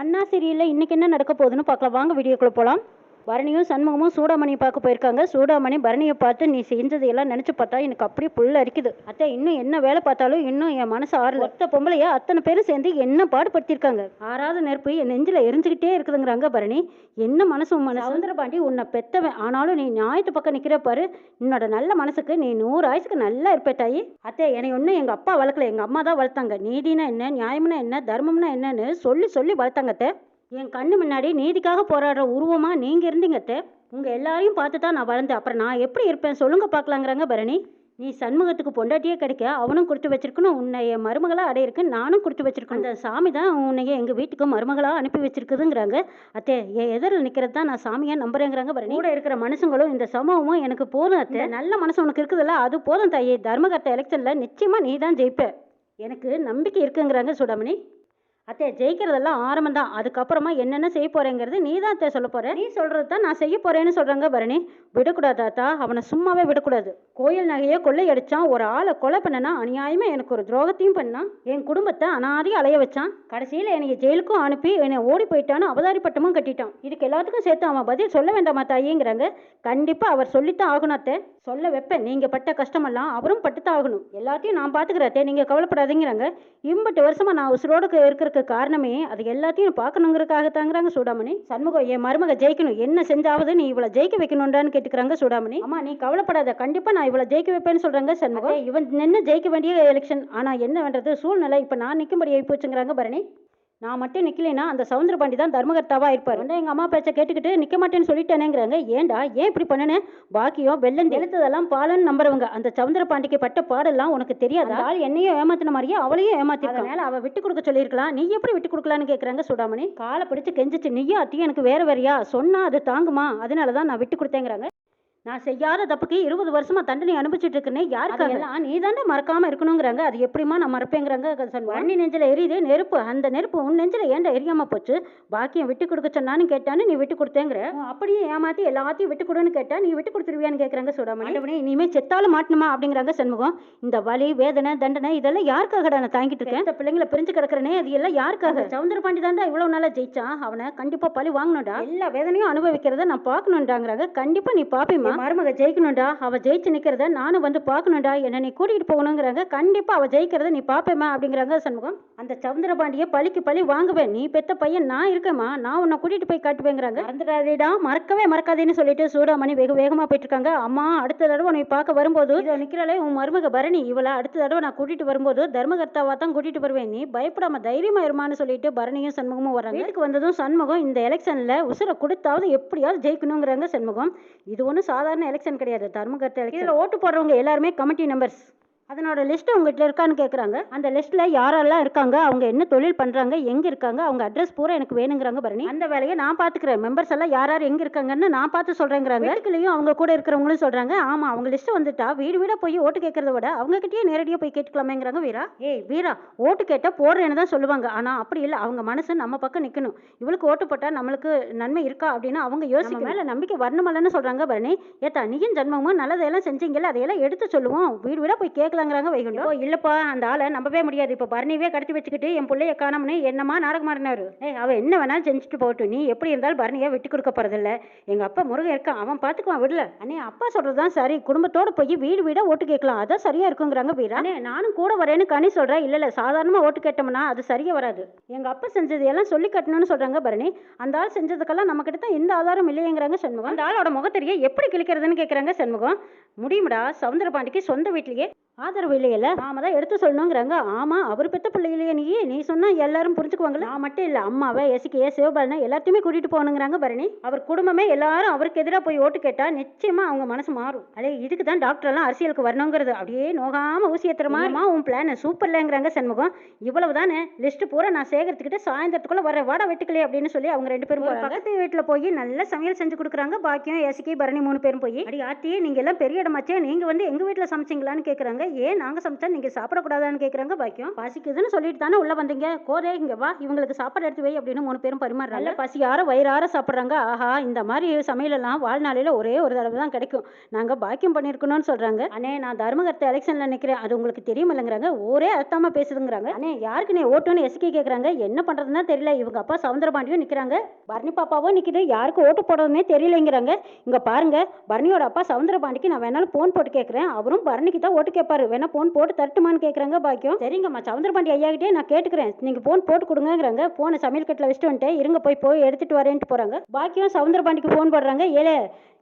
அண்ணா சீரியலில் இன்னைக்கு என்ன நடக்க போகுதுன்னு பார்க்கலாம். வாங்க வீடியோக்குள்ள போகலாம் பரணியும் சண்முகமும் சூடாமணியை பார்க்க போயிருக்காங்க. சூடாமணி பரணியை பார்த்து நீ செஞ்சது எல்லாம் நினச்சி பார்த்தா எனக்கு அப்படியே புல்ல அரிக்குது. அத்தை இன்னும் என்ன வேலை பார்த்தாலும் இன்னும் என் மனசு ஆறல. ஒத்த பொம்பளைய அத்தனை பேரும் சேர்ந்து என்ன பாடுபடுத்தியிருக்காங்க? ஆறாவது நெருப்பு என் நெஞ்சில் எரிஞ்சுக்கிட்டே இருக்குதுங்கிறாங்க பரணி. என்ன மனசு உன் மனசு? சவுந்தரபாண்டி உன்னை பெத்தவன். ஆனாலும் நீ ஞாயிற்று பக்கம் நிற்கிற பாரு. உன்னோட நல்ல மனசுக்கு நீ நூறு ஆயுசுக்கு நல்லா இருப்பே தாயி. அத்தை என்னை ஒன்றும் எங்கள் அப்பா வளர்க்கல. எங்கள் அம்மா தான் வளர்த்தாங்க. நீதினா என்ன நியாயம்னா என்ன தர்மம்னா என்னன்னு சொல்லி சொல்லி வளர்த்தாங்க அத்தை. என் கண்ணு முன்னாடி நீதிக்காக போராடுற உருவமா நீங்க இருந்தீங்க அத்தை. உங்க எல்லாரையும் பார்த்து தான் நான் வளர்ந்தேன். அப்புறம் நான் எப்படி இருப்பேன் சொல்லுங்க பார்க்கலாங்கிறாங்க பரணி. நீ சண்முகத்துக்கு பொண்டாட்டியே கிடைக்க அவனும் கொடுத்து வச்சிருக்கணும். உன்னை என் மருமகளா அடையிருக்கு நானும் கொடுத்து வச்சிருக்கணும். அந்த சாமி தான் உன்னைய எங்க வீட்டுக்கு மருமகளா அனுப்பி வச்சிருக்குதுங்கிறாங்க. அத்தே என் எதிரில் நிக்கிறது தான் நான் சாமியா நம்புறேங்கிறாங்க பரணி. கூட இருக்கிற மனுஷங்களும் இந்த சமூகமும் எனக்கு போதும் அத்தை. நல்ல மனசு உனக்கு இருக்குதுல்ல அது போதும் தாயே. தர்மகர்த்த எலெக்ஷன்ல நிச்சயமா நீ தான் ஜெயிப்ப. எனக்கு நம்பிக்கை இருக்குங்கிறாங்க சுடாமணி. அத்தை ஜெயிக்கிறதெல்லாம் ஆரம்பம் தான். அதுக்கப்புறமா என்னென்ன செய்ய போறேங்கிறது நீ தான் அத்தை சொல்ல போற. நீ சொல்றது தான் நான் செய்ய போறேன்னு சொல்றாங்க பரணி. விடக்கூடாது தாத்தா அவனை சும்மாவே விடக்கூடாது. கோயில் நகையை கொள்ளையடிச்சான் ஒரு ஆளை கொலை பண்ணனா அநியாயமா எனக்கு ஒரு துரோகத்தையும் பண்ணான். என் குடும்பத்தை அனாதையும் அலைய வச்சான். கடைசியில் என்னை ஜெயிலுக்கும் அனுப்பி என்னை ஓடி போயிட்டான்னு அவதாரி பட்டமும் கட்டிட்டான். இதுக்கு எல்லாத்துக்கும் சேர்த்து அவன் பதில் சொல்ல வேண்டாமா தாயிங்கிறாங்க. கண்டிப்பா அவர் சொல்லித்தான் ஆகணும் அத்தை. சொல்ல வைப்பேன். நீங்க பட்ட கஷ்டமெல்லாம் அவரும் பட்டுத்தான் ஆகணும் எல்லாத்தையும் நான் பாத்துக்கிறேன் அத்தை நீங்க கவலைப்படாதீங்கிறாங்க. இம்பட்டு வருஷமா நான் உசுரோட இருக்கிறதுக்கு காரணமே அது எல்லாத்தையும் பார்க்கணுங்கிறதுக்காக தாங்கிறாங்க சூடாமணி. சண்முகம் என் மருமக ஜெயிக்கணும். என்ன செஞ்சாவது நீ இவளை ஜெயிக்க வைக்கணும்டான்னு கேட்டுக்கிறாங்க சூடாமணி. அம்மா நீ கவலைப்படாத. கண்டிப்பா நான் இவளை ஜெயிக்க வைப்பேன்னு சொல்றாங்க சண்முகம் இவன் நின்று ஜெயிக்க வேண்டிய எலெக்ஷன் ஆனா என்ன பண்றது? சூழ்நிலை இப்ப நான் நிக்கும்படி ஆகி போச்சுங்கிறாங்க பரணி. நான் மட்டும் நிக்கலைன்னா அந்த சவுந்தரபாண்டி தான் தர்மகர்த்தாவா இருப்பார். வந்து எங்க அம்மா பேச்சை கேட்டுக்கிட்டு நிக்க மாட்டேன்னு சொல்லிட்டேனேங்கிறாங்க. ஏன்டா ஏன் இப்படி பண்ணுனேன் பாக்கியம் வெள்ளம் எழுத்ததெல்லாம் பாலன்னு நம்புறவங்க. அந்த சவுந்தரபாண்டிக்கு பட்ட பாடெல்லாம் உனக்கு தெரியாதா? ஆள் என்னையும் ஏமாத்தின மாதிரியே அவளையும் ஏமாத்தி அதனால அவ விட்டு கொடுக்க சொல்லியிருக்கலாம். நீ எப்படி விட்டு கொடுக்கலான்னு கேக்குறாங்க சுடாமணி? காலை பிடிச்சு கெஞ்சிச்சு நீயும் அத்தையும் எனக்கு வேற வேறையா? சொன்னா அது தாங்குமா? அதனால தான் நான் விட்டு கொடுத்தேங்கிறாங்க. நான் செய்யாத தப்புக்கு இருபது வருஷமா தண்டனை அனுபவிச்சுட்டு இருக்கேனே யாருக்காக எல்லாம் நீ தானே மறக்காம இருக்கணுங்கிறாங்க. அது எப்படிமா நான் மறப்பேங்கிறாங்க வண்ணி நெஞ்சில எரியுது நெருப்பு. அந்த நெருப்பு உன் நெஞ்சில ஏன்டா எரியாம போச்சு? பாக்கியம் விட்டு கொடுக்க சொன்னான்னு கேட்டான்னு நீ விட்டு கொடுத்தேங்கிற. அப்படியே ஏமாத்தி எல்லாத்தையும் விட்டு கொடுன்னு கேட்டா நீ விட்டு கொடுத்துருவியான்னு கேக்குறாங்க சுடாமணி. ஆண்டவனே இனிமே செத்தாலும் மாட்டணுமா அப்படிங்கிறாங்க சண்முகம். இந்த வலி வேதனை தண்டனை இதெல்லாம் யாருக்காகடா நான் தாங்கிட்டு இருக்கேன்? இந்த பிள்ளைங்களை பிரிஞ்சு கிடக்குறனே அது எல்லாம் யாருக்காக? சவுந்தர பாண்டி தான்டா இவ்வளவு நாளா ஜெயிச்சான். அவனை கண்டிப்பா பழி வாங்கணும்டா. எல்லா வேதனையும் அனுபவிக்கிறத நான் பார்க்கணும்டாங்கிறாங்க. கண்டிப்பா நீ பாப்பேமா மருமக ஜெயிக்கணும்டா அவ ஜெயிச்சு நிக்கிறத நானும் வந்து பார்க்கணும்டா என்ன நீ கூட்டிகிட்டு போகணுங்கிறாங்க. கண்டிப்பா அவ ஜெயிக்கிறத நீ பாப்பேமா அப்படிங்கிறாங்க சண்முகம். அந்த சவுந்தர பாண்டிய பழிக்கு பழி வாங்குவேன். நீ பெத்த பையன் நான் இருக்கேம்மா. நான் உன்னை கூட்டிட்டு போய் காட்டுவேங்கிறாங்க. மறந்துடாதேடா மறக்கவே மறக்காதேன்னு சொல்லிட்டு சூடாமணி வெகு வேகமா போயிட்டு இருக்காங்க அம்மா அடுத்த தடவை உன்னை பார்க்க வரும்போது இதோ நிக்கிறாளே உன் மருமக பரணி. இவளை அடுத்த தடவை நான் கூட்டிட்டு வரும்போது தர்மகர்த்தாவா தான் கூட்டிட்டு வருவேன். நீ பயப்படாம தைரியமா இருமான்னு சொல்லிட்டு பரணியும் சண்முகமும் வராங்க வீட்டுக்கு வந்ததும் சண்முகம் இந்த எலெக்ஷன்ல உசுரை கொடுத்தாவது எப்படியாவது ஜெயிக்கணுங்கிறாங்க சண்முகம். இது ஒன்றும் சாதாரண எலெக்ஷன் கிடையாது. தர்மகர்த்த எலெக்ஷன் இதில் ஓட்டு போடுறவங்க எல்லாருமே கமிட்டி மெம்பர்ஸ் அதனோட லிஸ்ட் உங்ககிட்ட இருக்கான்னு கேட்குறாங்க அந்த லிஸ்ட்ல யாரெல்லாம் இருக்காங்க? அவங்க என்ன தொழில் பண்றாங்க? எங்க இருக்காங்க? அவங்க அட்ரஸ் பூரா எனக்கு வேணுங்கிறாங்க பரணி. அந்த வேலையை நான் பாத்துக்கிறேன். மெம்பர்ஸ் எல்லாம் யார் யார் எங்க இருக்காங்கன்னு நான் பார்த்து சொல்றேங்கிறாங்க. வீட்டுக்குள்ளேயும் அவங்க கூட இருக்கிறவங்களும் சொல்றாங்க. ஆமா அவங்க லிஸ்ட் வந்துட்டா வீடு வீடா போய் ஓட்டு கேட்கறத விட அவங்க கிட்டயே நேரடியாக போய் கேட்டுக்கலாமேங்கிறாங்க வீரா. ஏய் வீரா ஓட்டு கேட்டா போடுறேன்னு தான் சொல்லுவாங்க. ஆனா அப்படி இல்லை. அவங்க மனசு நம்ம பக்கம் நிக்கணும். இவளுக்கு ஓட்டு போட்டா நம்மளுக்கு நன்மை இருக்கா அப்படின்னு அவங்க யோசிக்க மேல நம்பிக்கை வரணுமல்லன்னு சொல்றாங்க பரணி. ஏத்தா நீயும் ஜன்மமும் நல்லதையெல்லாம் செஞ்சீங்கல்ல அதையெல்லாம் எடுத்து சொல்லுவோம். வீடு வீடா போய் கேட்கலாங்கிறாங்க வைகுண்டம். ஓ இல்லப்பா அந்த ஆளை நம்பவே முடியாது. இப்போ பரணிவே கடத்தி வச்சுக்கிட்டு என் பிள்ளைய காணோம்னு என்னமா நாடகம் மாறினாரு ஏய் அவ என்ன வேணாலும் செஞ்சுட்டு போகட்டும். நீ எப்படி இருந்தாலும் பரணியை விட்டு கொடுக்க போறதில்ல. எங்க அப்பா முருகன் இருக்கான் அவன் பாத்துக்குவான் விடல. அண்ணே அப்பா சொல்றதுதான் சரி. குடும்பத்தோட போய் வீடு வீடா ஓட்டு கேட்கலாம். அதான் சரியா இருக்குங்கிறாங்க வீரா. அண்ணே நானும் கூட வரேன்னு கனி சொல்றேன் இல்ல இல்ல சாதாரணமா ஓட்டு கேட்டோம்னா அது சரியா வராது. எங்க அப்பா செஞ்சது எல்லாம் சொல்லி கட்டணும்னு சொல்றாங்க பரணி. அந்த ஆள் செஞ்சதுக்கெல்லாம் நம்ம கிட்ட தான் எந்த ஆதாரம் இல்லையேங்கிறாங்க சண்முகம். அந்த ஆளோட முகத்தெரிய எப்படி கிழிக்கிறதுன்னு கேக்குறாங்க சண்முகம். முடியும்டா சவுந்தரபாண்டிக்கு சொந்த வீட்லயே ஆதரவு இல்லையில நாம தான் எடுத்து சொல்லணுங்கிறாங்க. ஆமா அவர் பெத்த பிள்ளையிலேயே நீ. நீ சொன்னா எல்லாரும் புரிஞ்சுக்குவாங்கல்ல? நான் மட்டும் இல்ல அம்மாவை எசிக்கையே சிவபாலனை எல்லாத்தையுமே கூட்டிட்டு போகணுங்கிறாங்க பரணி. அவர் குடும்பமே எல்லாரும் அவருக்கு எதிராக போய் ஓட்டு கேட்டா நிச்சயமா அவங்க மனசு மாறும். அதே இதுக்கு தான் டாக்டர் எல்லாம் அரசியலுக்கு வரணுங்கிறது. அப்படியே நோகாம ஊசி ஏத்துற மாதிரிமா உன் பிளான் சூப்பர்லங்கிறாங்க சண்முகம். இவ்வளவு தானே லிஸ்ட் பூரா நான் சேகரித்துக்கிட்டு சாயந்தரத்துக்குள்ள வர வாடா வெட்டுக்கலே அப்படின்னு சொல்லி அவங்க ரெண்டு பேரும். பக்கத்து வீட்டுல போய் நல்ல சமையல் செஞ்சு கொடுக்குறாங்க. பாக்கியம் எசிக்கி பரணி மூணு பேரும் போய். அடி ஆத்தி நீங்க எல்லாம் பெரிய இடமாச்சே. நீங்க வந்து எங்க வீட்டுல சமைச்சீங்களான்னு கேக்குறாங்க. ஏன் நாங்கள் சமைச்சா நீங்கள் சாப்பிடக்கூடாதான்னு கேட்குறாங்க பாக்கியம் பசிக்குதுன்னு சொல்லிட்டு தானே உள்ளே வந்தீங்க. கோதே இங்கே வா இவங்களுக்கு சாப்பாடு எடுத்து வை அப்படின்னு மூணு பேரும் பரிமாறுறாங்க. பசியார வயிறார சாப்பிட்றாங்க. ஆஹா இந்த மாதிரி சமையலெல்லாம் வாழ்நாளையில் ஒரே ஒரு தடவை தான் கிடைக்கும். நாங்கள் பாக்கியம் பண்ணியிருக்கணும்னு சொல்கிறாங்க அண்ணே நான் தர்மகர்த்த எலெக்ஷனில் நிற்கிறேன் அது உங்களுக்கு தெரியுமில்லைங்கிறாங்க. ஒரே அர்த்தமாக பேசுதுங்கிறாங்க. அண்ணே யாருக்கு நீ ஓட்டுன்னு எஸ்கே கேட்குறாங்க என்ன பண்ணுறதுன்னா தெரியல. இவங்க அப்பா சவுந்தரபாண்டியும் நிற்கிறாங்க பரணி பாப்பாவும் நிற்கிது யாருக்கு ஓட்டு போடுறதுனே தெரியலைங்கிறாங்க. இங்கே பாருங்க பரணியோட அப்பா சவுந்தரபாண்டிக்கு நான் வேணாலும் ஃபோன் போட்டு கேட்குறேன் அவரும் பரணிக்கு தான் ஓட்டு கேட்பாரு வேணா போன் போட்டு தரட்டுமான்னு கேட்குறாங்க பாக்கியம். சரிங்கம்மா சவுந்தரபாண்டி ஐயாகிட்டே நான் கேட்டுக்கிறேன். நீங்கள் போன் போட்டு கொடுங்கங்கிறாங்க. போனை சமையல் கட்டில் வச்சுட்டு வந்துட்டேன். இருங்க போய் போய் எடுத்துட்டு வரேன்ட்டு போகிறாங்க பாக்கியம் சவுந்தரபாண்டிக்கு ஃபோன் போடுறாங்க. ஏழே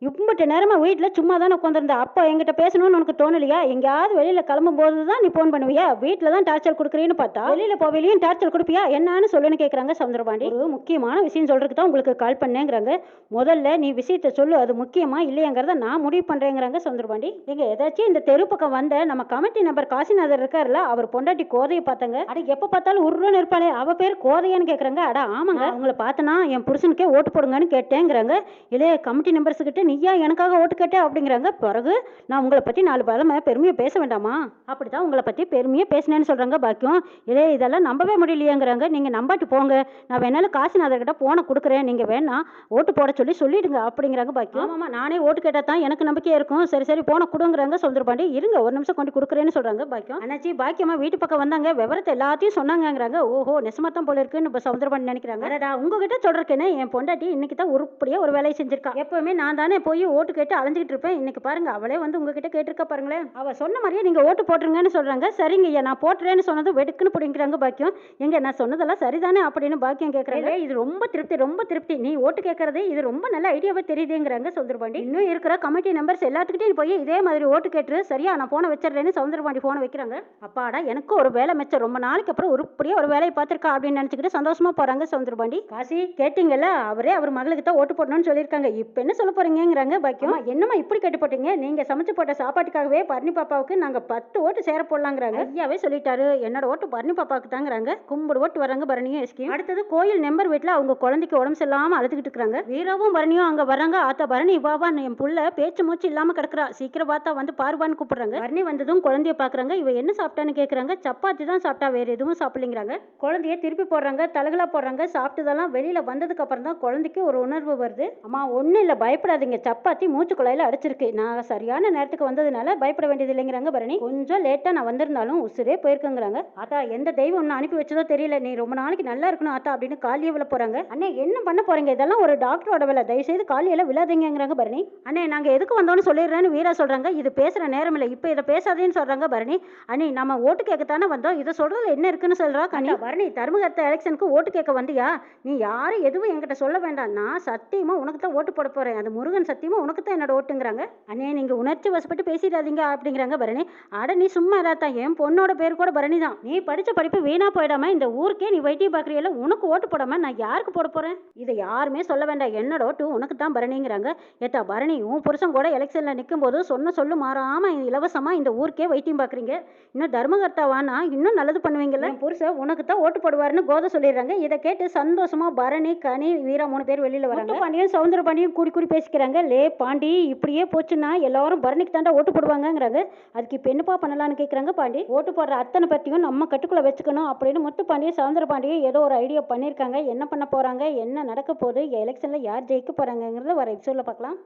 இப்பட்டு நேரமாக வீட்டில் சும்மா தானே உட்காந்துருந்த அப்பா எங்கிட்ட பேசணும்னு உனக்கு தோணலையா? எங்கேயாவது வெளியில் கிளம்பும் போது தான் நீ ஃபோன் பண்ணுவியா? வீட்டில் தான் டார்ச்சர் கொடுக்குறேன்னு பார்த்தா? வெளியில் போவேலையும் டார்ச்சர் கொடுப்பியா? என்னன்னு சொல்லுன்னு கேட்குறாங்க சவுந்தரபாண்டி. ஒரு முக்கியமான விஷயம் சொல்கிறதுக்கு தான் உங்களுக்கு கால் பண்ணேங்கிறாங்க. முதல்ல நீ விஷயத்த சொல்லு. அது முக்கியமா இல்லையாங்கிறத நான் முடிவு பண்ணுறேங்கிறாங்க சவுந்தரபாண்டி. நீங்கள் ஏதாச்சும் இந்த தெரு பக்கம் வந்த நம்ம கமிட்டி நம்பர் காசிநாதர் இருக்கார்ல அவர் பொண்டாட்டி கோதையை பார்த்தாங்க. அட எப்போ பார்த்தாலும் உருன்னு இருப்பாளே அவ பேர் கோதையான்னு கேட்குறாங்க அட ஆமாங்க அவங்கள பார்த்தனா என் புருஷனுக்கே ஓட்டு போடுங்கன்னு கேட்டேங்கிறாங்க. இல்லையே கமிட்டி நம்பர்ஸ் கிட்ட நீயா எனக்காக ஓட்டு கேட்ட? அப்படிங்கிறாங்க. பிறகு நான் உங்களை பற்றி நாலு பழமை பெருமையை பேச வேண்டாமா? அப்படி தான் உங்களை பற்றி பெருமையாக பேசினேன்னு சொல்கிறாங்க பாக்கியம். இதே இதெல்லாம் நம்பவே முடியலையேங்கிறாங்க. நீங்கள் நம்பாட்டு போங்க. நான் வேணாலும் காசிநாதர்கிட்ட போனை கொடுக்குறேன். நீங்கள் வேணா ஓட்டு போட சொல்லி சொல்லிடுங்க அப்படிங்கிறாங்க பாக்கியம். ஆமாம் நானே ஓட்டு கேட்டால் தான் எனக்கு நம்பிக்கையாக இருக்கும். சரி சரி போனை கொடுங்குறாங்க சொல்ந்துருப்பாண்டி இருங்க ஒரு நிமிஷம் கொண்டு கொடுக்குறேன்னு சொல்கிறாங்க பாக்கியம். அண்ணாச்சி பாக்கியமா வீட்டு பக்கம் வந்தாங்க விவரத்தை எல்லாத்தையும் சொன்னாங்கங்கிறாங்க. ஓஹோ நெசமா தான் போல இருக்குன்னு இப்போ சமுத்திரபாண்டி நினைக்கிறாங்க. அடடா உங்ககிட்ட சொல்றேன்னு என் பொண்டாட்டி இன்னைக்கு தான் உருப்படியாக ஒரு வேலையை செஞ்சிருக்கா. எப்பவுமே நான் தானே போய் ஓட்டு கேட்டு அலைஞ்சிக்கிட்டு இருப்பேன். இன்னைக்கு பாருங்க அவளே வந்து உங்ககிட்ட கேட்டிருக்கா பாருங்களேன். அவ சொன்ன மாதிரியே நீங்க ஓட்டு போட்டுருங்கன்னு சொல்றாங்க. சரிங்க ஐயா நான் போட்டுறேன்னு சொன்னது வெடுக்குன்னு பிடிங்கிறாங்க பாக்கியம். எங்க நான் சொன்னதெல்லாம் சரிதானே அப்படின்னு பாக்கியம் கேட்கறாங்க இது ரொம்ப திருப்தி ரொம்ப திருப்தி. நீ ஓட்டு கேட்கறது இது ரொம்ப நல்ல ஐடியாவே தெரியுதுங்கிறாங்க சவுந்தரபாண்டி இன்னும் இருக்கிற கமிட்டி நம்பர்ஸ் எல்லாத்துக்கிட்டையும் போய் இதே மாதிரி ஓட்டு கேட்டு சரியா நான் போனை வச்சிடுறேன்னு சவுந்தரபாண்டி போனை வைக்கிறாங்க. அப்பாடா எனக்கும் ஒரு வேலை மிச்சம். ரொம்ப நாளைக்கு அப்புறம் உருப்படியா ஒரு வேலையை பார்த்திருக்கா அப்படின்னு நினைச்சுக்கிட்டு சந்தோஷமா போறாங்க சவுந்தரபாண்டி. காசி கேட்டீங்கல்ல? அவரே அவர் மகளுக்கு தான் ஓட்டு போடணும்னு சொல்லியிருக்காங்க. இப்போ என்ன சொல்ல போறீங்கங்கிறாங்க பாக்கியம். என்னம்மா இப்படி கேட்டு போட்டீங்க? நீங்க சமைச்சு போட்ட சாப்பாட்டுக்காகவே பரணி பாப்பாவுக்கு நாங்க பத்து ஓட்டு சேர போடலாங்கிறாங்க. ஐயாவே சொல்லிட்டாரு. என்னோட ஓட்டு பரணி பாப்பாவுக்கு தாங்கிறாங்க. கும்பிடு ஓட்டு வராங்க பரணியும் எஸ்கியும். அடுத்தது கோயில் நம்பர் வீட்டில் அவங்க குழந்தைக்கு உடம்பு சரியில்லாம அழுதுகிட்டு இருக்காங்க. வீரவும் பரணியும் அங்க வராங்க ஆத்தா பரணி வாவா என் புள்ள பேச்சு மூச்சு இல்லாம கிடக்குறா. சீக்கிரம் பார்த்தா வந்து பாருவான்னு கூப்பிடுறாங்க. பரணி வந்ததும் குழந்தைய பார்க்குறாங்க இவ என்ன சாப்பிட்டான்னு கேட்குறாங்க சப்பாத்தி தான் சாப்பிட்டா வேறு எதுவும் சாப்பிடலைங்கிறாங்க. குழந்தைய திருப்பி போடுறாங்க தலகலாக போடுறாங்க. சாப்பிட்டதெல்லாம் வெளியில் வந்ததுக்கப்புறம் தான் குழந்தைக்கு ஒரு உணர்வு வருது. அம்மா ஒன்றும் இல்லை பயப்படாதீங்க. சப்பாத்தி மூச்சு குழாயில் அடிச்சிருக்கு. நான் சரியான நேரத்துக்கு வந்ததுனால பயப்பட வேண்டியது இல்லைங்கிறாங்க பரணி. கொஞ்சம் லேட்டாக நான் வந்திருந்தாலும் உசுரே போயிருக்குங்கிறாங்க. ஆத்தா எந்த தெய்வம் ஒன்று அனுப்பி வச்சதோ தெரியல. நீ ரொம்ப நாளைக்கு நல்லா இருக்கணும் ஆத்தா அப்படின்னு காலியை விழ போகிறாங்க அண்ணே என்ன பண்ண போகிறீங்க இதெல்லாம் ஒரு டாக்டரோட வேலை. தயவு செய்து காலியெல்லாம் விழாதீங்கிறாங்க பரணி. அண்ணே நாங்கள் எதுக்கு வந்தோம்னு சொல்லிடுறேன்னு வீரா சொல்கிறாங்க இது பேசுகிற நேரம் இல்லை. இப்போ இதை பேசாதேன்னு சொல்றாங்க பரணி. அண்ணே நம்ம ஓட்டு கேட்கத்தானே வந்தோம். இதை சொல்றதுல என்ன இருக்குன்னு சொல்றா? கண்ணா பரணி தர்மகர்த்த எலெக்ஷனுக்கு ஓட்டு கேட்க வந்தியா? நீ யாரும் எதுவும் என்கிட்ட சொல்ல வேண்டாம். நான் சத்தியமா உனக்கு தான் ஓட்டு போட போறேன். அது முருகன் சத்தியமா உனக்கு தான் என்னோட ஓட்டுங்கிறாங்க. அண்ணே நீங்க உணர்ச்சி வசப்பட்டு பேசிடாதீங்க அப்படிங்கிறாங்க பரணி. அட நீ சும்மா இராத்தா என் பொண்ணோட பேர் கூட பரணி தான். நீ படிச்ச படிப்பு வீணா போயிடாம இந்த ஊருக்கே நீ வைத்தியம் பார்க்குறியல உனக்கு ஓட்டு போடாம நான் யாருக்கு போட போறேன்? இதை யாருமே சொல்ல வேண்டாம். என்னோட ஓட்டு உனக்கு தான் பரணிங்கிறாங்க. ஏத்தா பரணி உன் புருஷன் கூட எலெக்ஷன்ல நிற்கும் போது சொன்ன சொல்லு மாறாம இலவசமா இந்த ஊருக்கே வைத்தியம் பார்க்குறீங்க? இன்னும் தர்மகர்த்தாவானா? இன்னும் நல்லது பண்ணுவீங்கல்ல? புருஷன் உனக்கு தான் ஓட்டு போடுவாருன்னு கோதை சொல்லிடுறாங்க. இதை கேட்டு சந்தோஷமா பரணி கனி வீரா மூணு பேர் வெளியில வராங்க. பாண்டியன் சவுந்தர பாண்டியன் கூடி கூடி பேசிக்கிறாங்க. லே பாண்டி இப்படியே போச்சுன்னா எல்லாரும் பரணிக்கு தாண்டா ஓட்டு போடுவாங்கங்கிறாங்க. அதுக்கு இப்போ என்னப்பா பண்ணலாம்னு கேட்குறாங்க பாண்டி? ஓட்டு போடுற அத்தனை பற்றியும் நம்ம கட்டுக்குள்ள வச்சுக்கணும் அப்படின்னு முத்து பாண்டியன் சவுந்தர பாண்டியன் ஏதோ ஒரு ஐடியா பண்ணியிருக்காங்க. என்ன பண்ண போறாங்க? என்ன நடக்க போகுது? எலெக்ஷன்ல யார் ஜெயிக்க போறாங்கங்கிறத வர எபிசோட்ல பார்க்கலாம்.